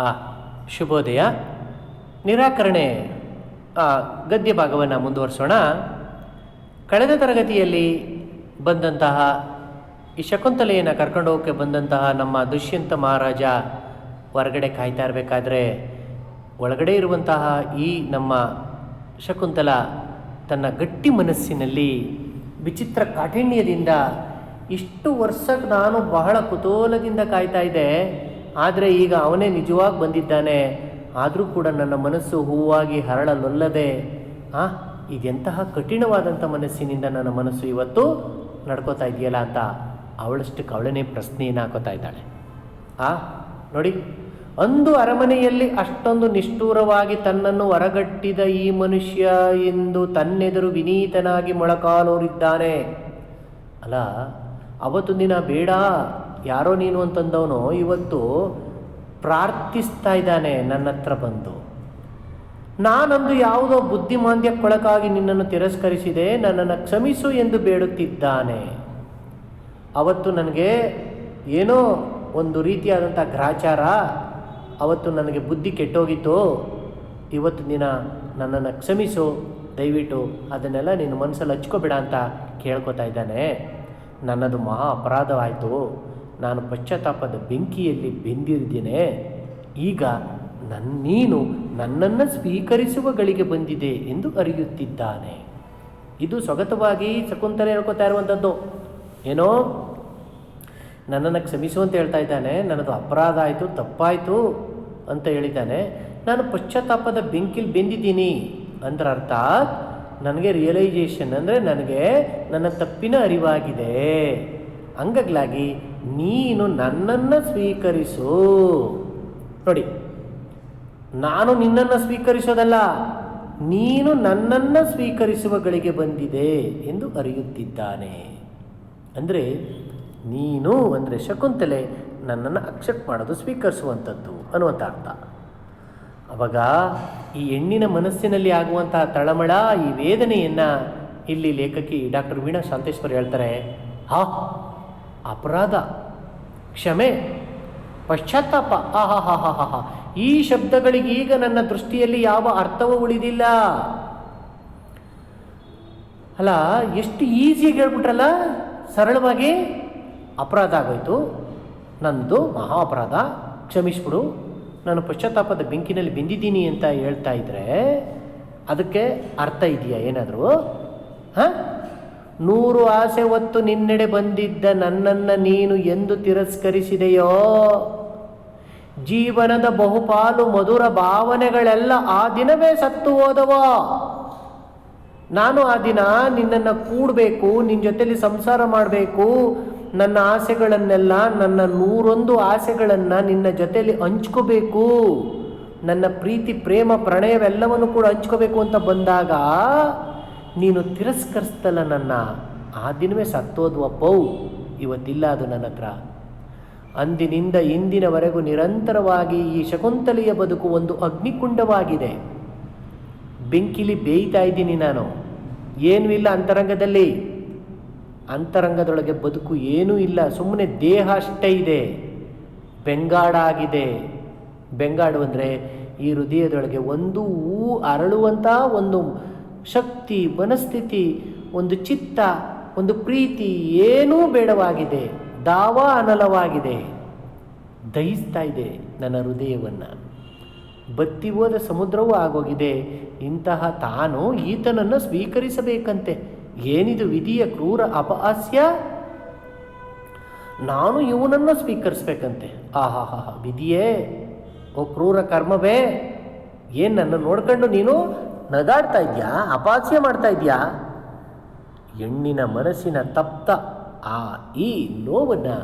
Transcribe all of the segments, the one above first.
ಆ ಶುಭೋದಯ, ನಿರಾಕರಣೆ. ಆ ಗದ್ಯ ಭಾಗವನ್ನು ಮುಂದುವರಿಸೋಣ. ಕಳೆದ ತರಗತಿಯಲ್ಲಿ ಬಂದಂತಹ ಈ ಶಕುಂತಲೆಯನ್ನು ಕರ್ಕೊಂಡು ಹೋಗೋಕ್ಕೆ ಬಂದಂತಹ ನಮ್ಮ ದುಷ್ಯಂತ ಮಹಾರಾಜ ಹೊರಗಡೆ ಕಾಯ್ತಾ ಇರಬೇಕಾದ್ರೆ ಒಳಗಡೆ ಇರುವಂತಹ ಈ ನಮ್ಮ ಶಕುಂತಲ ತನ್ನ ಗಟ್ಟಿ ಮನಸ್ಸಿನಲ್ಲಿ ವಿಚಿತ್ರ ಕಾಠಿಣ್ಯದಿಂದ ಇಷ್ಟು ವರ್ಷಕ್ಕೆ ನಾನು ಬಹಳ ಕುತೂಹಲದಿಂದ ಕಾಯ್ತಾ ಇದ್ದೆ. ಆದರೆ ಈಗ ಅವನೇ ನಿಜವಾಗಿ ಬಂದಿದ್ದಾನೆ, ಆದರೂ ಕೂಡ ನನ್ನ ಮನಸ್ಸು ಹೂವಾಗಿ ಹರಳಲೊಲ್ಲದೆ, ಆ, ಇದೆಂತಹ ಕಠಿಣವಾದಂಥ ಮನಸ್ಸಿನಿಂದ ನನ್ನ ಮನಸ್ಸು ಇವತ್ತು ನಡ್ಕೋತಾ ಇದೆಯಲ್ಲ ಅಂತ ಅವಳಷ್ಟಕ್ಕೆ ಅವಳನ್ನೇ ಪ್ರಶ್ನೆಯನ್ನು ಹಾಕೋತಾ ಇದ್ದಾಳೆ. ಆ, ನೋಡಿ, ಅಂದು ಅರಮನೆಯಲ್ಲಿ ಅಷ್ಟೊಂದು ನಿಷ್ಠೂರವಾಗಿ ತನ್ನನ್ನು ಹೊರಗಟ್ಟಿದ ಈ ಮನುಷ್ಯ ಎಂದು ತನ್ನೆದುರು ವಿನೀತನಾಗಿ ಮೊಳಕಾಲೋರಿದ್ದಾನೆ. ಅಲ್ಲ, ಅವತ್ತು ದಿನ ಬೇಡ ಯಾರೋ ನೀನು ಅಂತಂದವನು ಇವತ್ತು ಪ್ರಾರ್ಥಿಸ್ತಾ ಇದ್ದಾನೆ, ನನ್ನ ಹತ್ರ ಬಂದು. ನಾನಂದು ಯಾವುದೋ ಬುದ್ಧಿಮಾಂದ್ಯಕ್ಕೊಳಗಾಗಿ ನಿನ್ನನ್ನು ತಿರಸ್ಕರಿಸಿದೆ, ನನ್ನನ್ನು ಕ್ಷಮಿಸು ಎಂದು ಬೇಡುತ್ತಿದ್ದಾನೆ. ಅವತ್ತು ನನಗೆ ಏನೋ ಒಂದು ರೀತಿಯಾದಂಥ ಗ್ರಾಚಾರ, ಅವತ್ತು ನನಗೆ ಬುದ್ಧಿ ಕೆಟ್ಟೋಗಿತ್ತು, ಇವತ್ತು ದಿನ ನನ್ನನ್ನು ಕ್ಷಮಿಸು, ದಯವಿಟ್ಟು ಅದನ್ನೆಲ್ಲ ನಿನ್ನ ಮನಸ್ಸಲ್ಲಿ ಹಚ್ಕೋಬೇಡ ಅಂತ ಕೇಳ್ಕೊತಾ ಇದ್ದಾನೆ. ನನ್ನದು ಮಹಾ ಅಪರಾಧವಾಯಿತು. ನಾನು ಪಶ್ಚಾತ್ತಾಪದ ಬೆಂಕಿಯಲ್ಲಿ ಬೆಂದಿದ್ದೇನೆ ಈಗ ನನ್ನ ನೀನು ನನ್ನನ್ನು ಸ್ವೀಕರಿಸುವ ಗಳಿಗೆ ಬಂದಿದೆ ಎಂದು ಅರಿಯುತ್ತಿದ್ದಾನೆ. ಇದು ಸ್ವಗತವಾಗಿ ಶಕುಂತಲೆ ಹೇಳ್ಕೊತಾ ಇರುವಂಥದ್ದು ಏನೋ? ನನ್ನನ್ನು ಕ್ಷಮಿಸು ಅಂತ ಹೇಳ್ತಾ ಇದ್ದಾನೆ. ನನ್ನದು ಅಪರಾಧ ಆಯಿತು, ತಪ್ಪಾಯಿತು ಅಂತ ಹೇಳಿದ್ದಾನೆ. ನಾನು ಪಶ್ಚಾತ್ತಾಪದ ಬೆಂಕಿಲಿ ಬೆಂದಿದ್ದೀನಿ ಅಂದ್ರೆ ಅರ್ಥಾತ್ ನನಗೆ ರಿಯಲೈಸೇಷನ್ ಅಂದರೆ ನನಗೆ ನನ್ನ ತಪ್ಪಿನ ಅರಿವಾಗಿದೆ. ಹಂಗಾಗ್ಲಾಗಿ ನೀನು ನನ್ನನ್ನು ಸ್ವೀಕರಿಸು. ನೋಡಿ, ನಾನು ನಿನ್ನನ್ನು ಸ್ವೀಕರಿಸೋದಲ್ಲ, ನೀನು ನನ್ನನ್ನು ಸ್ವೀಕರಿಸುವ ಗಳಿಗೆ ಬಂದಿದೆ ಎಂದು ಅರಿಯುತ್ತಿದ್ದಾನೆ. ಅಂದರೆ, ನೀನು ಅಂದರೆ ಶಕುಂತಲೆ ನನ್ನನ್ನು ಅಕ್ಸೆಪ್ಟ್ ಮಾಡೋದು, ಸ್ವೀಕರಿಸುವಂಥದ್ದು ಅನ್ನುವಂಥ ಅರ್ಥ. ಅವಾಗ ಈ ಹೆಣ್ಣಿನ ಮನಸ್ಸಿನಲ್ಲಿ ಆಗುವಂತಹ ತಳಮಳ, ಈ ವೇದನೆಯನ್ನು ಇಲ್ಲಿ ಲೇಖಕಿ ಡಾಕ್ಟರ್ ವೀಣಾ ಶಾಂತೇಶ್ವರ್ ಹೇಳ್ತಾರೆ, ಹಾ ಅಪರಾಧ, ಕ್ಷಮೆ, ಪಶ್ಚಾತ್ತಾಪ ಆಹಾ ಹಾ ಹಾ ಹಾ ಹಾ ಈ ಶಬ್ದಗಳಿಗೆ ಈಗ ನನ್ನ ದೃಷ್ಟಿಯಲ್ಲಿ ಯಾವ ಅರ್ಥವೂ ಉಳಿದಿಲ್ಲ. ಅಲ್ಲ, ಎಷ್ಟು ಈಸಿಯಾಗಿ ಹೇಳ್ಬಿಟ್ರಲ್ಲ, ಸರಳವಾಗಿ, ಅಪರಾಧ ಆಗೋಯ್ತು. ನಂದು ಮಹಾ ಅಪರಾಧ, ಕ್ಷಮಿಸ್ಬಿಡು. ನಾನು ಪಶ್ಚಾತ್ತಾಪದ ಬೆಂಕಿನಲ್ಲಿ ಬೆಂದಿದ್ದೀನಿ ಅಂತ ಹೇಳ್ತಾ ಇದ್ರೆ, ಅದಕ್ಕೆ ಅರ್ಥ ಇದೆಯಾ ಏನಾದರೂ? ಹಾಂ? ನೂರು ಆಸೆ ಹೊತ್ತು ನಿನ್ನೆಡೆ ಬಂದಿದ್ದ ನನ್ನನ್ನು ನೀನು ಎಂದು ತಿರಸ್ಕರಿಸಿದೆಯೋ? ಜೀವನದ ಬಹುಪಾಲು ಮಧುರ ಭಾವನೆಗಳೆಲ್ಲ ಆ ದಿನವೇ ಸತ್ತು ಹೋದವೋ? ನಾನು ಆ ದಿನ ನಿನ್ನನ್ನು ಕೂಡಬೇಕು ನಿನ್ನ ಜೊತೆಯಲ್ಲಿ ಸಂಸಾರ ಮಾಡಬೇಕು. ನನ್ನ ಆಸೆಗಳನ್ನೆಲ್ಲ, ನನ್ನ ನೂರೊಂದು ಆಸೆಗಳನ್ನು ನಿನ್ನ ಜೊತೆಯಲ್ಲಿ ಹಂಚ್ಕೋಬೇಕು. ನನ್ನ ಪ್ರೀತಿ, ಪ್ರೇಮ, ಪ್ರಣಯವೆಲ್ಲವನ್ನು ಕೂಡ ಹಂಚ್ಕೋಬೇಕು ಅಂತ ಬಂದಾಗ ನೀನು ತಿರಸ್ಕರಿಸ್ತಲ್ಲ ನನ್ನ ಆ ದಿನವೇ ಸತ್ತೋದ್ವಪ್ಪೌ ಇವತ್ತಿಲ್ಲ ಅದು ನನ್ನ ಹತ್ರ. ಅಂದಿನಿಂದ ಇಂದಿನವರೆಗೂ ನಿರಂತರವಾಗಿ ಈ ಶಕುಂತಲೆಯ ಬದುಕು ಒಂದು ಅಗ್ನಿಕುಂಡವಾಗಿದೆ. ಬೆಂಕಿಲಿ ಬೇಯ್ತಾ ಇದ್ದೀನಿ ನಾನು. ಏನೂ ಇಲ್ಲ ಅಂತರಂಗದಲ್ಲಿ. ಅಂತರಂಗದೊಳಗೆ ಬದುಕು ಏನೂ ಇಲ್ಲ ಸುಮ್ಮನೆ ದೇಹ ಅಷ್ಟೇ ಇದೆ. ಬೆಂಗಾಡಾಗಿದೆ. ಬೆಂಗಾಡು ಅಂದರೆ ಈ ಹೃದಯದೊಳಗೆ ಒಂದು ಹೂ ಅರಳುವಂತಹ ಒಂದು ಶಕ್ತಿ, ಮನಸ್ಥಿತಿ, ಒಂದು ಚಿತ್ತ, ಒಂದು ಪ್ರೀತಿ ಏನೂ ಬೇಡವಾಗಿದೆ. ದಾವ ಅನಲವಾಗಿದೆ. ದಹಿಸ್ತಾ ಇದೆ ನನ್ನ ಹೃದಯವನ್ನು. ಬತ್ತಿ ಹೋದ ಸಮುದ್ರವೂ ಆಗೋಗಿದೆ. ಇಂತಹ ತಾನು ಈತನನ್ನು ಸ್ವೀಕರಿಸಬೇಕಂತೆ. ಏನಿದು ವಿಧಿಯ ಕ್ರೂರ ಅಪಹಾಸ್ಯ? ನಾನು ಇವನನ್ನು ಸ್ವೀಕರಿಸ್ಬೇಕಂತೆ. ಆಹಾ ಹಾ ವಿಧಿಯೇ. ಓ ಕ್ರೂರ ಕರ್ಮವೇ. ಏನು ನನ್ನ ನೋಡ್ಕೊಂಡು ನೀನು ನಗಾಡ್ತಾ ಇದೆಯಾ? ಅಪಾಸ್ಯ ಮಾಡ್ತಾ ಇದೆಯಾ? ಹೆಣ್ಣಿನ ಮನಸ್ಸಿನ ತಪ್ತ ಆ ಈ ನೋವನ್ನು,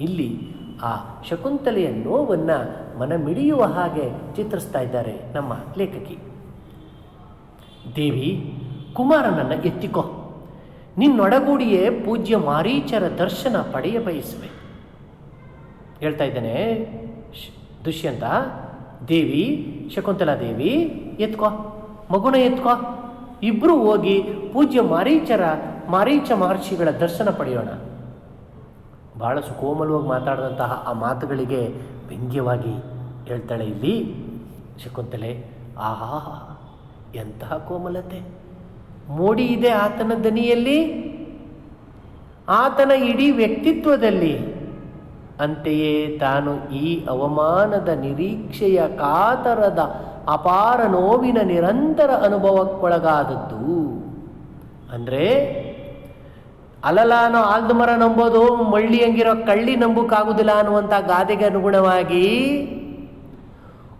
ಇಲ್ಲಿ ಆ ಶಕುಂತಲೆಯ ನೋವನ್ನು ಮನಮಿಡಿಯುವ ಹಾಗೆ ಚಿತ್ರಿಸ್ತಾ ಇದ್ದಾರೆ ನಮ್ಮ ಲೇಖಕಿ. ದೇವಿ, ಕುಮಾರನನ್ನು ಎತ್ತಿಕೋ. ನಿನ್ನೊಡಗೂಡಿಯೇ ಪೂಜ್ಯ ಮಾರೀಚರ ದರ್ಶನ ಪಡೆಯ ಬಯಸುವೆ. ಹೇಳ್ತಾ ಇದ್ದಾನೆ ದುಷ್ಯಂತ. ದೇವಿ, ಶಕುಂತಲಾ ದೇವಿ, ಎತ್ಕೋ. ಮಗುನ ಎತ್ಕೋ. ಇಬ್ಬರು ಹೋಗಿ ಪೂಜ್ಯ ಮಾರೀಚರ, ಮಾರೀಚ ಮಹರ್ಷಿಗಳ ದರ್ಶನ ಪಡೆಯೋಣ. ಬಹಳ ಸುಕೋಮಲವಾಗಿ ಮಾತಾಡಿದಂತಹ ಆ ಮಾತುಗಳಿಗೆ ವ್ಯಂಗ್ಯವಾಗಿ ಹೇಳ್ತಾಳೆ ಇಲ್ಲಿ ಶಕುಂತಲೆ. ಆಹಾ, ಎಂತಹ ಕೋಮಲತೆ. ಮೋಡಿ ಇದೆ ಆತನ ದನಿಯಲ್ಲಿ, ಆತನ ಇಡೀ ವ್ಯಕ್ತಿತ್ವದಲ್ಲಿ. ಅಂತೆಯೇ ತಾನು ಈ ಅವಮಾನದ ನಿರೀಕ್ಷೆಯ ಕಾತರದ ಅಪಾರ ನೋವಿನ ನಿರಂತರ ಅನುಭವಕ್ಕೊಳಗಾದದ್ದು. ಅಂದರೆ ಅಲಲಾನೋ ಆಲ್ದು ಮರ ನಂಬೋದು, ಮಳ್ಳಿ ಹಂಗಿರೋ ಕಳ್ಳಿ ನಂಬಕ್ಕಾಗುದಿಲ್ಲ ಅನ್ನುವಂಥ ಗಾದೆಗೆ ಅನುಗುಣವಾಗಿ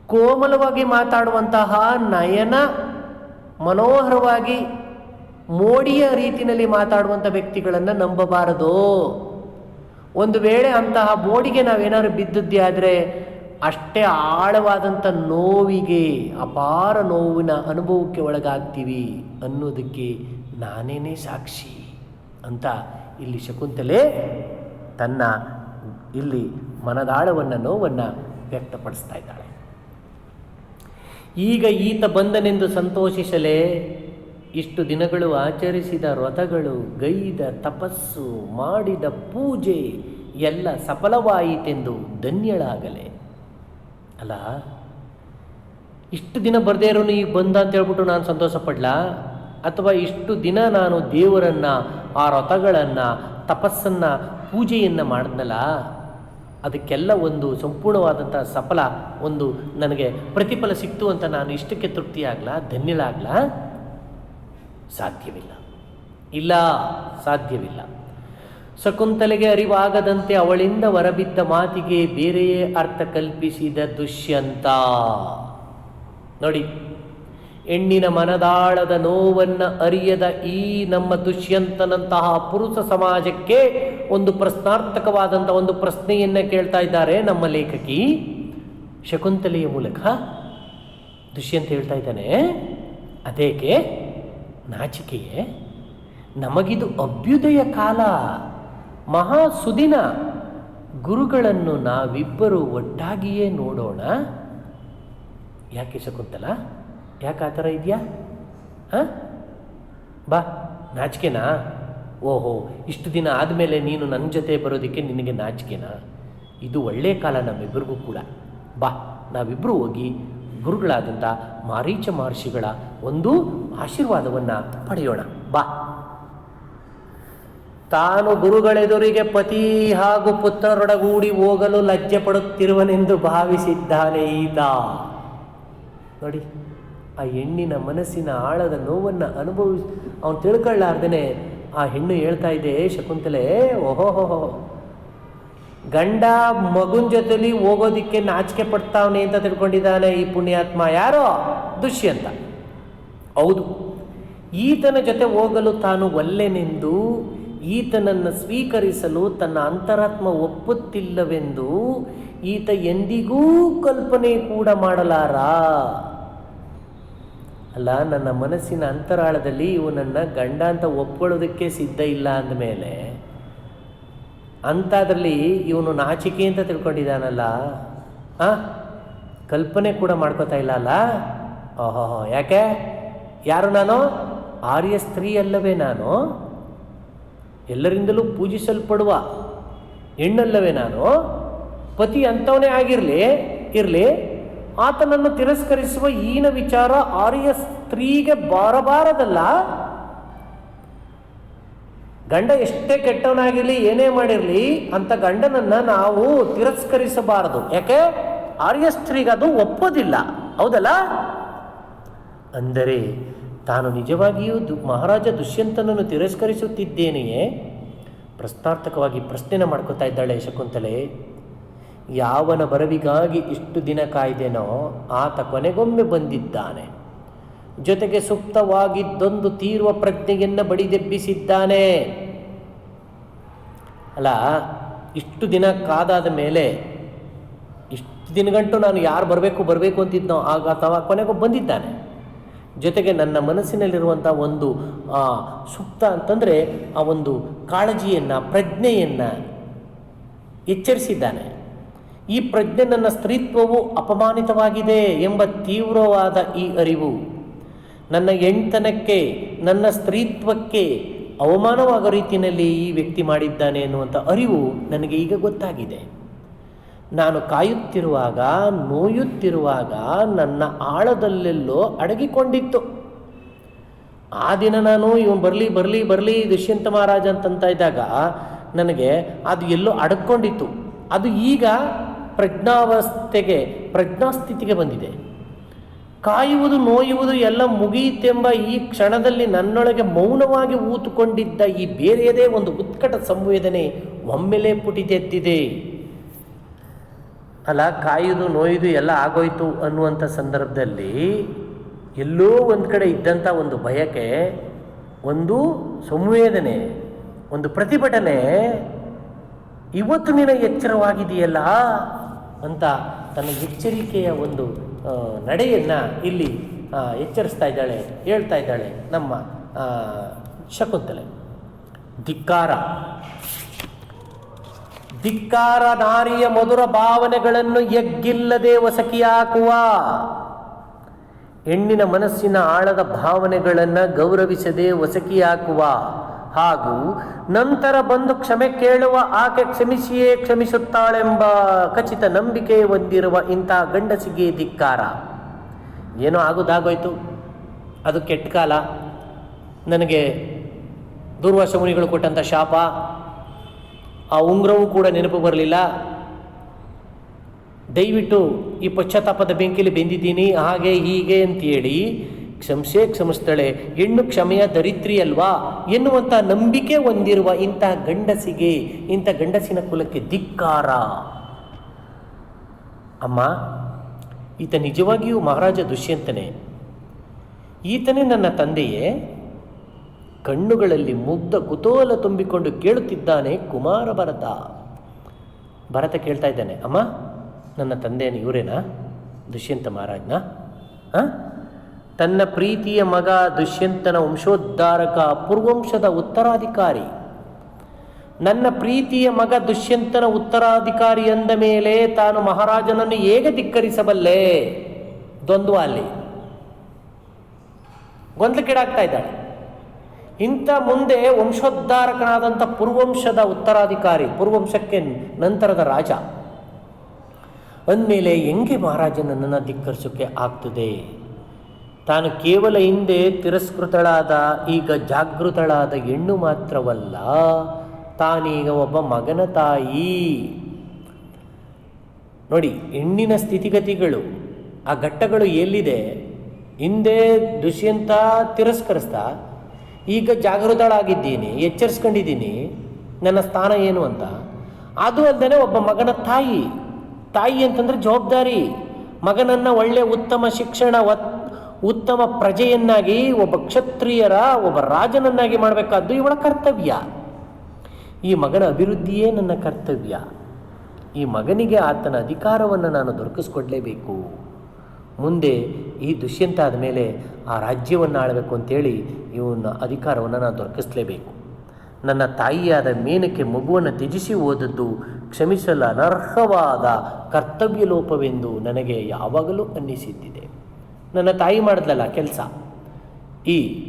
ಕೋಮಲವಾಗಿ ಮಾತಾಡುವಂತಹ ನಯನ ಮನೋಹರವಾಗಿ ಮೋಡಿಯ ರೀತಿಯಲ್ಲಿ ಮಾತಾಡುವಂಥ ವ್ಯಕ್ತಿಗಳನ್ನು ನಂಬಬಾರದು. ಒಂದು ವೇಳೆ ಅಂತಹ ಮೋಡಿಗೆ ನಾವೇನಾದ್ರು ಬಿದ್ದದ್ದೇ ಆದರೆ ಅಷ್ಟೇ ಆಳವಾದಂಥ ನೋವಿಗೆ ಅಪಾರ ನೋವಿನ ಅನುಭವಕ್ಕೆ ಒಳಗಾಗ್ತೀವಿ ಅನ್ನೋದಕ್ಕೆ ನಾನೇನೇ ಸಾಕ್ಷಿ ಅಂತ ಇಲ್ಲಿ ಶಕುಂತಲೆ ತನ್ನ ಇಲ್ಲಿ ಮನದಾಳವನ್ನು, ನೋವನ್ನು ವ್ಯಕ್ತಪಡಿಸ್ತಾ ಇದ್ದಾಳೆ. ಈಗ ಈತ ಬಂದನೆಂದು ಸಂತೋಷಿಸಲೇ ಇಷ್ಟು ದಿನಗಳು ಆಚರಿಸಿದ ವ್ರತಗಳು ಗೈದ ತಪಸ್ಸು, ಮಾಡಿದ ಪೂಜೆ ಎಲ್ಲ ಸಫಲವಾಯಿತೆಂದು ಧನ್ಯಳಾಗಲೆ. ಅಲ್ಲ? ಇಷ್ಟು ದಿನ ಬರದೇ ಇರೋನು ಈಗ ಬಂದ ಅಂತ ಹೇಳ್ಬಿಟ್ಟು ನಾನು ಸಂತೋಷ ಪಡ್ಲಾ ಅಥವಾ ಇಷ್ಟು ದಿನ ನಾನು ದೇವರನ್ನು ಆ ವ್ರತಗಳನ್ನು ತಪಸ್ಸನ್ನು, ಪೂಜೆಯನ್ನು ಮಾಡಿದ್ನಲ್ಲ? ಅದಕ್ಕೆಲ್ಲ ಒಂದು ಸಂಪೂರ್ಣವಾದಂಥ ಸಫಲ, ಒಂದು ನನಗೆ ಪ್ರತಿಫಲ ಸಿಕ್ತು ಅಂತ ನಾನು ಇಷ್ಟಕ್ಕೆ ತೃಪ್ತಿ ಆಗ್ಲ? ಧನ್ಯಳಾಗ್ಲ? ಸಾಧ್ಯವಿಲ್ಲ. ಇಲ್ಲ, ಸಾಧ್ಯವಿಲ್ಲ. ಶಕುಂತಲೆಗೆ ಅರಿವಾಗದಂತೆ ಅವಳಿಂದ ಹೊರಬಿದ್ದ ಮಾತಿಗೆ ಬೇರೆಯೇ ಅರ್ಥ ಕಲ್ಪಿಸಿದ ದುಷ್ಯಂತ. ನೋಡಿ, ಹೆಣ್ಣಿನ ಮನದಾಳದ ನೋವನ್ನು ಅರಿಯದ ಈ ನಮ್ಮ ದುಷ್ಯಂತನಂತಹ ಪುರುಷ ಸಮಾಜಕ್ಕೆ ಒಂದು ಪ್ರಶ್ನಾರ್ಥಕವಾದಂಥ ಒಂದು ಪ್ರಶ್ನೆಯನ್ನು ಕೇಳ್ತಾ ಇದ್ದಾರೆ ನಮ್ಮ ಲೇಖಕಿ. ಶಕುಂತಲೆಯ ಮೂಲಕ ದುಷ್ಯಂತ ಹೇಳ್ತಾ ಇದ್ದಾನೆ, ಅದೇಕೆ? ನಾಚಿಕೆಯೇ? ನಮಗಿದು ಅಭ್ಯುದಯ ಕಾಲ. ಮಹಾ ಸುದಿನ ಗುರುಗಳನ್ನು ನಾವಿಬ್ಬರು ಒಟ್ಟಾಗಿಯೇ ನೋಡೋಣ. ಯಾಕೆ ಶಕುಂತಲ? ಯಾಕೆ ಆ ಥರ ಇದೆಯಾ? ಹಾಂ? ಬಾ, ನಾಚಿಕೆನಾ? ಓಹೋ, ಇಷ್ಟು ದಿನ ಆದಮೇಲೆ ನೀನು ನನ್ನ ಜೊತೆ ಬರೋದಕ್ಕೆ ನಿನಗೆ ನಾಚಿಕೆನಾ? ಇದು ಒಳ್ಳೆಯ ಕಾಲ ನಮ್ಮಿಬ್ಬರಿಗೂ ಕೂಡ. ಬಾ ನಾವಿಬ್ಬರು ಹೋಗಿ ಗುರುಗಳಾದಂಥ ಮಾರೀಚ ಮಹರ್ಷಿಗಳ ಒಂದು ಆಶೀರ್ವಾದವನ್ನು ಪಡೆಯೋಣ. ಬಾ. ತಾನು ಗುರುಗಳೆದುರಿಗೆ ಪತಿ ಹಾಗೂ ಪುತ್ರರೊಡಗೂಡಿ ಹೋಗಲು ಲಜ್ಜೆ ಪಡುತ್ತಿರುವನೆಂದು ಭಾವಿಸಿದ್ದಾನೆ ಈತ. ನೋಡಿ, ಆ ಹೆಣ್ಣಿನ ಮನಸ್ಸಿನ ಆಳದ ನೋವನ್ನು ಅನುಭವಿಸಿ ಅವನು ತಿಳ್ಕೊಳ್ಳಾರ್ದೇ ಆ ಹೆಣ್ಣು ಹೇಳ್ತಾ ಇದೆ ಶಕುಂತಲೆ ಓಹೋಹೋ ಗಂಡ ಮಗುನ ಜೊತೆಲಿ ಹೋಗೋದಿಕ್ಕೆ ನಾಚಿಕೆ ಪಡ್ತಾವನೆ ಅಂತ ತಿಳ್ಕೊಂಡಿದ್ದಾನೆ ಈ ಪುಣ್ಯಾತ್ಮ. ಯಾರೋ? ದುಷ್ಯಂತ ಹೌದು. ಈತನ ಜೊತೆ ಹೋಗಲು ತಾನು ಒಲ್ಲೆನೆಂದು ಈತನನ್ನು ಸ್ವೀಕರಿಸಲು ತನ್ನ ಅಂತರಾತ್ಮ ಒಪ್ಪುತ್ತಿಲ್ಲವೆಂದು ಈತ ಎಂದಿಗೂ ಕಲ್ಪನೆ ಕೂಡ ಮಾಡಲಾರ. ಅಲ್ಲ, ನನ್ನ ಮನಸ್ಸಿನ ಅಂತರಾಳದಲ್ಲಿ ಇವನನ್ನು ಗಂಡ ಅಂತ ಒಪ್ಕೊಳ್ಳೋದಕ್ಕೆ ಸಿದ್ಧ ಇಲ್ಲ ಅಂದಮೇಲೆ ಅಂಥದ್ರಲ್ಲಿ ಇವನು ನಾಚಿಕೆ ಅಂತ ತಿಳ್ಕೊಂಡಿದ್ದಾನಲ್ಲ. ಹಾಂ ಕಲ್ಪನೆ ಕೂಡ ಮಾಡ್ಕೋತಾ ಇಲ್ಲ ಅಲ್ಲ? ಓಹೋ ಯಾಕೆ? ಯಾರು ನಾನು? ಆರ್ಯ ಸ್ತ್ರೀ ಅಲ್ಲವೇ ನಾನು? ಎಲ್ಲರಿಂದಲೂ ಪೂಜಿಸಲ್ಪಡುವ ಹೆಣ್ಣಲ್ಲವೇ ನಾನು? ಪತಿ ಅಂಥವನೇ ಆಗಿರಲಿ, ಇರಲಿ, ಆತನನ್ನು ತಿರಸ್ಕರಿಸುವ ಈನ ವಿಚಾರ ಆರ್ಯ ಸ್ತ್ರೀಗೆ ಬಾರಬಾರದಲ್ಲ? ಗಂಡ ಎಷ್ಟೇ ಕೆಟ್ಟವನಾಗಿರಲಿ, ಏನೇ ಮಾಡಿರಲಿ, ಅಂತ ಗಂಡನನ್ನು ನಾವು ತಿರಸ್ಕರಿಸಬಾರದು. ಯಾಕೆ? ಆರ್ಯ ಸ್ತ್ರೀಗದು ಒಪ್ಪೋದಿಲ್ಲ. ಹೌದಲ್ಲ? ಅಂದರೆ ತಾನು ನಿಜವಾಗಿಯೂ ದು ಮಹಾರಾಜ ದುಷ್ಯಂತನನ್ನು ತಿರಸ್ಕರಿಸುತ್ತಿದ್ದೇನೆಯೇ? ಪ್ರಶ್ನಾರ್ಥಕವಾಗಿ ಪ್ರಶ್ನೆನ ಮಾಡ್ಕೋತಾ ಇದ್ದಾಳೆ ಶಕುಂತಲೆ. ಯಾವನ ಬರವಿಗಾಗಿ ಇಷ್ಟು ದಿನ ಕಾಯ್ದೆನೋ ಆತ ಕೊನೆಗೊಮ್ಮೆ ಬಂದಿದ್ದಾನೆ. ಜೊತೆಗೆ ಸುಪ್ತವಾಗಿದ್ದೊಂದು ತೀರುವ ಪ್ರಜ್ಞೆಯನ್ನು ಬಡಿದೆಬ್ಬಿಸಿದ್ದಾನೆ ಅಲ್ಲ, ಇಷ್ಟು ದಿನ ಕಾದಾದ ಮೇಲೆ ಇಷ್ಟು ದಿನಗಂಟು ನಾನು ಯಾರು ಬರಬೇಕು ಬರಬೇಕು ಅಂತಿದ್ನೋ, ಆಗ ಅಥವಾ ಕೊನೆಗೂ ಬಂದಿದ್ದಾನೆ. ಜೊತೆಗೆ ನನ್ನ ಮನಸ್ಸಿನಲ್ಲಿರುವಂಥ ಒಂದು ಸುಪ್ತ ಅಂತಂದರೆ ಆ ಒಂದು ಕಾಳಜಿಯನ್ನು, ಪ್ರಜ್ಞೆಯನ್ನು ಎಚ್ಚರಿಸಿದ್ದಾನೆ. ಈ ಪ್ರಜ್ಞೆ ನನ್ನ ಸ್ತ್ರೀತ್ವವು ಅಪಮಾನಿತವಾಗಿದೆ ಎಂಬ ತೀವ್ರವಾದ ಈ ಅರಿವು ನನ್ನ ಎಂಟನಕ್ಕೆ, ನನ್ನ ಸ್ತ್ರೀತ್ವಕ್ಕೆ ಅವಮಾನವಾಗೋ ರೀತಿಯಲ್ಲಿ ಈ ವ್ಯಕ್ತಿ ಮಾಡಿದ್ದಾನೆ ಎನ್ನುವಂಥ ಅರಿವು ನನಗೆ ಈಗ ಗೊತ್ತಾಗಿದೆ. ನಾನು ಕಾಯುತ್ತಿರುವಾಗ, ನೋಯುತ್ತಿರುವಾಗ ನನ್ನ ಆಳದಲ್ಲೆಲ್ಲೋ ಅಡಗಿಕೊಂಡಿತ್ತು. ಆ ದಿನ ನಾನು ಇವನು ಬರಲಿ ಬರಲಿ ಬರಲಿ ದುಷ್ಯಂತ ಮಹಾರಾಜ ಅಂತಂತ ಇದ್ದಾಗ ನನಗೆ ಅದು ಎಲ್ಲೋ ಅಡಕೊಂಡಿತ್ತು ಅದು ಈಗ ಪ್ರಜ್ಞಾವಸ್ಥೆಗೆ, ಪ್ರಜ್ಞಾಸ್ಥಿತಿಗೆ ಬಂದಿದೆ. ಕಾಯುವುದು, ನೋಯುವುದು ಎಲ್ಲ ಮುಗಿಯಿತೆಂಬ ಈ ಕ್ಷಣದಲ್ಲಿ ನನ್ನೊಳಗೆ ಮೌನವಾಗಿ ಊತುಕೊಂಡಿದ್ದ ಈ ಬೇರೆಯದೇ ಒಂದು ಉತ್ಕಟ ಸಂವೇದನೆ ಒಮ್ಮೆಲೆ ಪುಟಿದೆದ್ದಿದೆ ಅಲ್ಲ, ಕಾಯುದು, ನೋಯ್ದು ಎಲ್ಲ ಆಗೋಯ್ತು ಅನ್ನುವಂಥ ಸಂದರ್ಭದಲ್ಲಿ ಎಲ್ಲೋ ಒಂದು ಕಡೆ ಇದ್ದಂಥ ಒಂದು ಭಯಕ್ಕೆ ಒಂದು ಸಂವೇದನೆ, ಒಂದು ಪ್ರತಿಭಟನೆ ಇವತ್ತು ನಿನ ಎಚ್ಚರವಾಗಿದೆಯಲ್ಲ ಅಂತ ತನ್ನ ಎಚ್ಚರಿಕೆಯ ಒಂದು ನಡೆಯನ್ನು ಇಲ್ಲಿ ಎಚ್ಚರಿಸ್ತಾ ಇದ್ದಾಳೆ, ಹೇಳ್ತಾ ಇದ್ದಾಳೆ ನಮ್ಮ ಶಕುಂತಲೆ. ಧಿಕ್ಕಾರ. ಧಿಕ್ಕಾರ ನಾರಿಯ ಮಧುರ ಭಾವನೆಗಳನ್ನು ಎಗ್ಗಿಲ್ಲದೆ ಒಸಕಿಯಾಕುವ ಹೆಣ್ಣಿನ ಮನಸ್ಸಿನ ಆಳದ ಭಾವನೆಗಳನ್ನು ಗೌರವಿಸದೆ ವಸಕಿ ಹಾಕುವ ಹಾಗೂ ನಂತರ ಬಂದು ಕ್ಷಮೆ ಕೇಳುವ, ಆಕೆ ಕ್ಷಮಿಸಿಯೇ ಕ್ಷಮಿಸುತ್ತಾಳೆಂಬ ಖಚಿತ ನಂಬಿಕೆ ಹೊಂದಿರುವ ಇಂಥ ಗಂಡಸಿಗೆ ಧಿಕ್ಕಾರ. ಏನೋ ಆಗೋದಾಗೋಯ್ತು. ಅದು ಕೆಟ್ಟ ಕಾಲ. ನನಗೆ ದೂರ್ವಾಸ ಮುನಿಗಳು ಕೊಟ್ಟಂಥ ಶಾಪ. ಆ ಉಂಗುರವೂ ಕೂಡ ನೆನಪು ಬರಲಿಲ್ಲ. ದಯವಿಟ್ಟು ಈ ಪಶ್ಚಾತ್ತಾಪದ ಬೆಂಕಿಲಿ ಬೆಂದಿದ್ದೀನಿ, ಹಾಗೆ ಹೀಗೆ ಅಂತೇಳಿ ಕ್ಷಮಿಸೇ ಕ್ಷಮಿಸ್ತಾಳೆ. ಹೆಣ್ಣು ಕ್ಷಮೆಯ ದರಿದ್ರಿ ಅಲ್ವಾ? ಎನ್ನುವಂಥ ನಂಬಿಕೆ ಹೊಂದಿರುವ ಇಂಥ ಗಂಡಸಿಗೆ, ಇಂಥ ಗಂಡಸಿನ ಕುಲಕ್ಕೆ ಧಿಕ್ಕಾರ. ಅಮ್ಮ, ಈತ ನಿಜವಾಗಿಯೂ ಮಹಾರಾಜ ದುಷ್ಯಂತನೇ. ಈತನೇ ನನ್ನ ತಂದೆಯೇ. ಕಣ್ಣುಗಳಲ್ಲಿ ಮುಗ್ಧ ಕುತೂಹಲ ತುಂಬಿಕೊಂಡು ಕೇಳುತ್ತಿದ್ದಾನೆ ಕುಮಾರ ಭರತ. ಭರತ ಕೇಳ್ತಾ ಇದ್ದಾನೆ, ಅಮ್ಮ, ನನ್ನ ತಂದೆಯನ್ನು ಇವರೇನಾ? ದುಷ್ಯಂತ ಮಹಾರಾಜ್ನ? ತನ್ನ ಪ್ರೀತಿಯ ಮಗ ದುಷ್ಯಂತನ ವಂಶೋದ್ಧಾರಕ ಪೂರ್ವಂಶದ ಉತ್ತರಾಧಿಕಾರಿ. ನನ್ನ ಪ್ರೀತಿಯ ಮಗ ದುಷ್ಯಂತನ ಉತ್ತರಾಧಿಕಾರಿ ಎಂದ ಮೇಲೆ ತಾನು ಮಹಾರಾಜನನ್ನು ಹೇಗೆ ಧಿಕ್ಕರಿಸಬಲ್ಲೆ? ದ್ವಂದ್ವ ಅಲ್ಲಿ. ಗೊಂದಲಕ್ಕೀಡಾಗ್ತಾ ಇದ್ದಾಳೆ. ಇಂಥ ಮುಂದೆ ವಂಶೋದ್ಧಾರಕನಾದಂಥ ಪೂರ್ವಂಶದ ಉತ್ತರಾಧಿಕಾರಿ, ಪೂರ್ವಂಶಕ್ಕೆ ನಂತರದ ರಾಜ. ಅಂದಮೇಲೆ ಹೆಂಗೆ ಮಹಾರಾಜನನ್ನು ಧಿಕ್ಕರಿಸೋಕ್ಕೆ ಆಗ್ತದೆ? ತಾನು ಕೇವಲ ಹಿಂದೆ ತಿರಸ್ಕೃತಳಾದ, ಈಗ ಜಾಗೃತಳಾದ ಹೆಣ್ಣು ಮಾತ್ರವಲ್ಲ, ತಾನೀಗ ಒಬ್ಬ ಮಗನ ತಾಯಿ. ನೋಡಿ, ಹೆಣ್ಣಿನ ಸ್ಥಿತಿಗತಿಗಳು, ಆ ಘಟ್ಟಗಳು ಎಲ್ಲಿದೆ? ಹಿಂದೆ ದುಷ್ಯಂತ ತಿರಸ್ಕರಿಸ್ತಾ ಈಗ ಜಾಗೃತಳಾಗಿದ್ದೀನಿ, ಎಚ್ಚರಿಸ್ಕೊಂಡಿದ್ದೀನಿ, ನನ್ನ ಸ್ಥಾನ ಏನು ಅಂತ. ಅದು ಅಲ್ಲದೆ ಒಬ್ಬ ಮಗನ ತಾಯಿ. ತಾಯಿ ಅಂತಂದರೆ ಜವಾಬ್ದಾರಿ. ಮಗನನ್ನು ಒಳ್ಳೆಯ ಉತ್ತಮ ಶಿಕ್ಷಣ ಉತ್ತಮ ಪ್ರಜೆಯನ್ನಾಗಿ, ಒಬ್ಬ ಕ್ಷತ್ರಿಯರ, ಒಬ್ಬ ರಾಜನನ್ನಾಗಿ ಮಾಡಬೇಕಾದ್ದು ಇವಳ ಕರ್ತವ್ಯ. ಈ ಮಗನ ಅಭಿವೃದ್ಧಿಯೇ ನನ್ನ ಕರ್ತವ್ಯ. ಈ ಮಗನಿಗೆ ಆತನ ಅಧಿಕಾರವನ್ನು ನಾನು ದೊರಕಿಸ್ಕೊಡ್ಲೇಬೇಕು. ಮುಂದೆ ಈ ದುಷ್ಯಂತ ಆದಮೇಲೆ ಆ ರಾಜ್ಯವನ್ನು ಆಳಬೇಕು ಅಂತೇಳಿ ಇವನ ಅಧಿಕಾರವನ್ನು ನಾನು ದೊರಕಿಸಲೇಬೇಕು. ನನ್ನ ತಾಯಿಯಾದ ಮೇನಕ್ಕೆ ಮಗುವನ್ನು ತ್ಯಜಿಸಿ ಓದದ್ದು ಕ್ಷಮಿಸಲು ಅನರ್ಹವಾದ ಕರ್ತವ್ಯ ಲೋಪವೆಂದು ನನಗೆ ಯಾವಾಗಲೂ ಅನ್ನಿಸಿದ್ದಿದೆ. ನನ್ನ ತಾಯಿ ಮಾಡಿದ್ಲಲ್ಲ ಕೆಲಸ? ಈ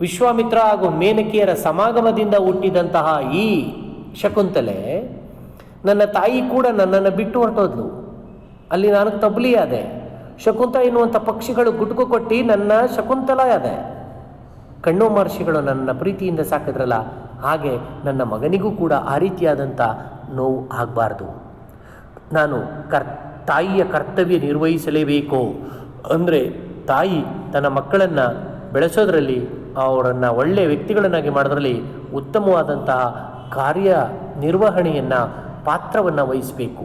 ವಿಶ್ವಾಮಿತ್ರ ಹಾಗೂ ಮೇನಕಿಯರ ಸಮಾಗಮದಿಂದ ಹುಟ್ಟಿದಂತಹ ಈ ಶಕುಂತಲೆ ನನ್ನ ತಾಯಿ ಕೂಡ ನನ್ನನ್ನು ಬಿಟ್ಟು ಹೊರಟೋದ್ಲು. ಅಲ್ಲಿ ನಾನು ತಬ್ಲಿಯಾದೆ. ಶಕುಂತ ಎನ್ನುವಂಥ ಪಕ್ಷಿಗಳು ಗುಟುಕು ಕೊಟ್ಟು ನನ್ನ ಶಕುಂತಲ ಅದೆ. ಕಣ್ಣು ಮಹರ್ಷಿಗಳು ನನ್ನ ಪ್ರೀತಿಯಿಂದ ಸಾಕಿದ್ರಲ್ಲ, ಹಾಗೆ ನನ್ನ ಮಗನಿಗೂ ಕೂಡ ಆ ರೀತಿಯಾದಂಥ ನೋವು ಆಗಬಾರ್ದು. ನಾನು ಕರ್, ತಾಯಿಯ ಕರ್ತವ್ಯ ನಿರ್ವಹಿಸಲೇಬೇಕು. ಅಂದರೆ ತಾಯಿ ತನ್ನ ಮಕ್ಕಳನ್ನು ಬೆಳೆಸೋದ್ರಲ್ಲಿ ಅವರನ್ನು ಒಳ್ಳೆಯ ವ್ಯಕ್ತಿಗಳನ್ನಾಗಿ ಮಾಡೋದ್ರಲ್ಲಿ ಉತ್ತಮವಾದಂತಹ ಕಾರ್ಯ ನಿರ್ವಹಣೆಯನ್ನು ಪಾತ್ರವನ್ನು ವಹಿಸಬೇಕು.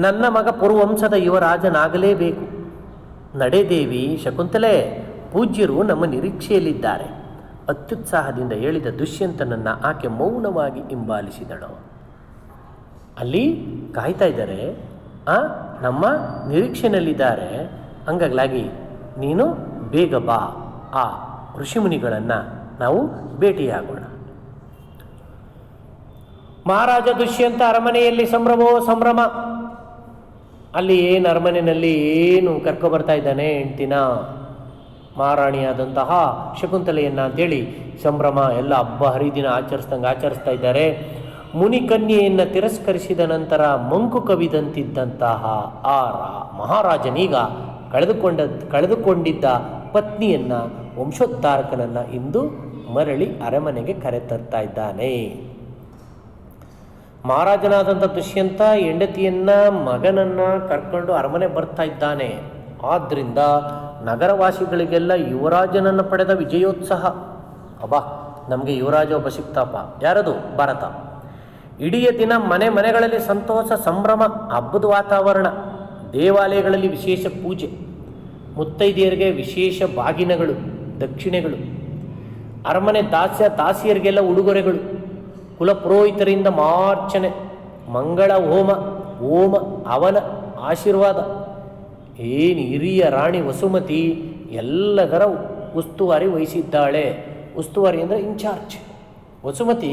ನನ್ನ ಮಗ ಪುರುವಂಶದ ಯುವರಾಜನಾಗಲೇಬೇಕು. ನಡೆದೇವಿ ಶಕುಂತಲೆ, ಪೂಜ್ಯರು ನಮ್ಮ ನಿರೀಕ್ಷೆಯಲ್ಲಿದ್ದಾರೆ. ಅತ್ಯುತ್ಸಾಹದಿಂದ ಹೇಳಿದ ದುಷ್ಯಂತನನ್ನು ಆಕೆ ಮೌನವಾಗಿ ಹಿಂಬಾಲಿಸಿದಳು. ಅಲ್ಲಿ ಕಾಯ್ತಾ ಇದ್ದಾರೆ, ಆ, ನಮ್ಮ ನಿರೀಕ್ಷೆನಲ್ಲಿದ್ದಾರೆ. ಹಂಗಾಗ್ಲಾಗಿ ನೀನು ಬೇಗ ಬಾ, ಆ ಋಷಿಮುನಿಗಳನ್ನು ನಾವು ಭೇಟಿಯಾಗೋಣ. ಮಹಾರಾಜ ದುಷ್ಯಂತ ಅರಮನೆಯಲ್ಲಿ ಸಂಭ್ರಮೋ ಸಂಭ್ರಮ. ಅಲ್ಲಿ ಏನು ಅರಮನೆಯಲ್ಲಿ ಏನು ಕರ್ಕೊ ಬರ್ತಾ ಇದ್ದಾನೆ ಹೆಂಡ್ತಿನ? ಮಹಾರಾಣಿಯಾದಂತಹ ಶಕುಂತಲೆಯನ್ನ ಅಂತೇಳಿ ಸಂಭ್ರಮ ಎಲ್ಲ ಹಬ್ಬ ಹರಿದಿನ ಆಚರಿಸ್ದಂಗೆ ಆಚರಿಸ್ತಾ ಇದ್ದಾರೆ. ಮುನಿಕನ್ಯೆಯನ್ನು ತಿರಸ್ಕರಿಸಿದ ನಂತರ ಮಂಕು ಕವಿದಂತಿದ್ದಂತಹ ಆ ಮಹಾರಾಜನೀಗ ಕಳೆದುಕೊಂಡ, ಕಳೆದುಕೊಂಡಿದ್ದ ಪತ್ನಿಯನ್ನು ವಂಶೋದ್ಧಾರಕನನ್ನು ಇಂದು ಮರಳಿ ಅರಮನೆಗೆ ಕರೆತರ್ತಾ ಇದ್ದಾನೆ. ಮಹಾರಾಜನಾದಂಥ ದುಷ್ಯಂತ ಹೆಂಡತಿಯನ್ನು ಮಗನನ್ನ ಕರ್ಕೊಂಡು ಅರಮನೆ ಬರ್ತಾ ಇದ್ದಾನೆ. ಆದ್ದರಿಂದ ನಗರವಾಸಿಗಳಿಗೆಲ್ಲ ಯುವರಾಜನನ್ನು ಪಡೆದ ವಿಜಯೋತ್ಸಾಹ. ಅಬ್ಬಾ, ನಮಗೆ ಯುವರಾಜ ಒಬ್ಬ ಸಿಕ್ತಪ್ಪ ಯಾರದು? ಭಾರತ. ಇಡೀ ದಿನ ಮನೆ ಮನೆಗಳಲ್ಲಿ ಸಂತೋಷ, ಸಂಭ್ರಮ, ಹಬ್ಬದ ವಾತಾವರಣ, ದೇವಾಲಯಗಳಲ್ಲಿ ವಿಶೇಷ ಪೂಜೆ, ಮುತ್ತೈದೆಯರಿಗೆ ವಿಶೇಷ ಬಾಗಿನಗಳು, ದಕ್ಷಿಣೆಗಳು, ಅರಮನೆ ದಾಸ್ಯ, ದಾಸಿಯರಿಗೆಲ್ಲ ಉಡುಗೊರೆಗಳು ಕುಲಪುರೋಹಿತರಿಂದ ಮಾರ್ಚನೆ, ಮಂಗಳ ಹೋಮ, ಓಮ, ಅವನ ಆಶೀರ್ವಾದ. ಏನು ಹಿರಿಯ ರಾಣಿ ವಸುಮತಿ ಎಲ್ಲದರ ಉಸ್ತುವಾರಿ ವಹಿಸಿದ್ದಾಳೆ. ಉಸ್ತುವಾರಿ ಅಂದರೆ ಇನ್ಚಾರ್ಜ್ ವಸುಮತಿ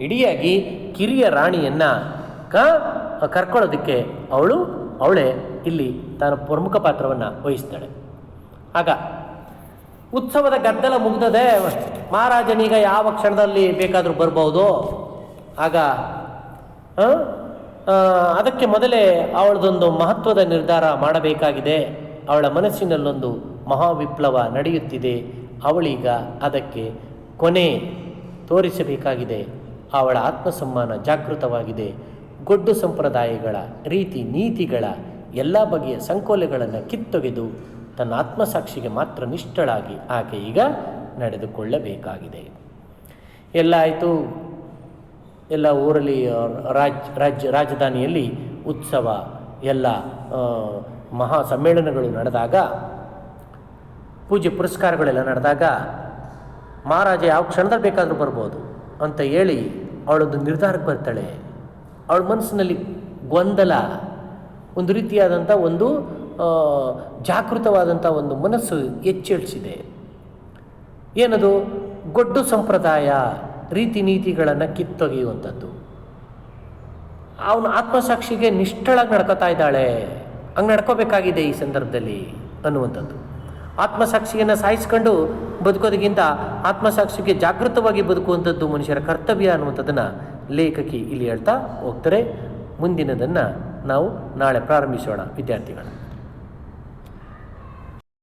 ಇಡಿಯಾಗಿ ಕಿರಿಯ ರಾಣಿಯನ್ನು ಕ, ಕರ್ಕೊಳ್ಳೋದಕ್ಕೆ ಅವಳು ಅವಳೇ ಇಲ್ಲಿ ತಾನು ಪ್ರಮುಖ ಪಾತ್ರವನ್ನು ವಹಿಸ್ತಾಳೆ. ಆಗ ಉತ್ಸವದ ಗದ್ದಲ ಮುಗ್ದದೆ ಮಹಾರಾಜನೀಗ ಯಾವ ಕ್ಷಣದಲ್ಲಿ ಬೇಕಾದರೂ ಬರ್ಬೋದು? ಆಗ ಅದಕ್ಕೆ ಮೊದಲೇ ಅವಳದೊಂದು ಮಹತ್ವದ ನಿರ್ಧಾರ ಮಾಡಬೇಕಾಗಿದೆ. ಅವಳ ಮನಸ್ಸಿನಲ್ಲೊಂದು ಮಹಾವಿಪ್ಲವ ನಡೆಯುತ್ತಿದೆ. ಅವಳೀಗ ಅದಕ್ಕೆ ಕೊನೆ ತೋರಿಸಬೇಕಾಗಿದೆ. ಅವಳ ಆತ್ಮಸಮ್ಮಾನ ಜಾಗೃತವಾಗಿದೆ. ಗೊಡ್ಡು ಸಂಪ್ರದಾಯಗಳ ರೀತಿ ನೀತಿಗಳ ಎಲ್ಲ ಬಗೆಯ ಸಂಕೋಲೆಗಳನ್ನು ಕಿತ್ತೊಗೆದು ತನ್ನ ಆತ್ಮಸಾಕ್ಷಿಗೆ ಮಾತ್ರ ನಿಷ್ಠಳಾಗಿ ಆಕೆ ಈಗ ನಡೆದುಕೊಳ್ಳಬೇಕಾಗಿದೆ. ಎಲ್ಲ ಆಯಿತು? ಎಲ್ಲ ಊರಲ್ಲಿ ರಾಜ್ ರಾಜ್ಯ ರಾಜಧಾನಿಯಲ್ಲಿ ಉತ್ಸವ ಎಲ್ಲ ಮಹಾ ಸಮ್ಮೇಳನಗಳು ನಡೆದಾಗ, ಪೂಜೆ ಪುರಸ್ಕಾರಗಳೆಲ್ಲ ನಡೆದಾಗ ಮಹಾರಾಜ ಯಾವ ಕ್ಷಣದಲ್ಲಿ ಬೇಕಾದರೂ ಬರ್ಬೋದು ಅಂತ ಹೇಳಿ ಅವಳೊಂದು ನಿರ್ಧಾರಕ್ಕೆ ಬರ್ತಾಳೆ. ಅವಳ ಮನಸ್ಸಿನಲ್ಲಿ ಗೊಂದಲ, ಒಂದು ರೀತಿಯಾದಂಥ ಒಂದು ಜಾಗೃತವಾದಂಥ ಒಂದು ಮನಸ್ಸು ಎಚ್ಚೆಳಿಸಿದೆ. ಏನದು? ಗೊಡ್ಡು ಸಂಪ್ರದಾಯ. ರೀತಿ ನೀತಿಗಳನ್ನು ಕಿತ್ತೊಗೆಯುವಂಥದ್ದು. ಅವನು ಆತ್ಮಸಾಕ್ಷಿಗೆ ನಿಷ್ಠಳಾಗಿ ನಡ್ಕೋತಾ ಇದ್ದಾಳೆ. ಹಂಗೆ ನಡ್ಕೋಬೇಕಾಗಿದೆ ಈ ಸಂದರ್ಭದಲ್ಲಿ ಅನ್ನುವಂಥದ್ದು. ಆತ್ಮಸಾಕ್ಷಿಯನ್ನು ಸಾಯಿಸ್ಕೊಂಡು ಬದುಕೋದಕ್ಕಿಂತ ಆತ್ಮಸಾಕ್ಷಿಗೆ ಜಾಗೃತವಾಗಿ ಬದುಕುವಂಥದ್ದು ಮನುಷ್ಯರ ಕರ್ತವ್ಯ ಅನ್ನುವಂಥದ್ದನ್ನು ಲೇಖಕಿ ಇಲ್ಲಿ ಹೇಳ್ತಾ ಹೋಗ್ತಾರೆ. ಮುಂದಿನದನ್ನು ನಾವು ನಾಳೆ ಪ್ರಾರಂಭಿಸೋಣ, ವಿದ್ಯಾರ್ಥಿಗಳು.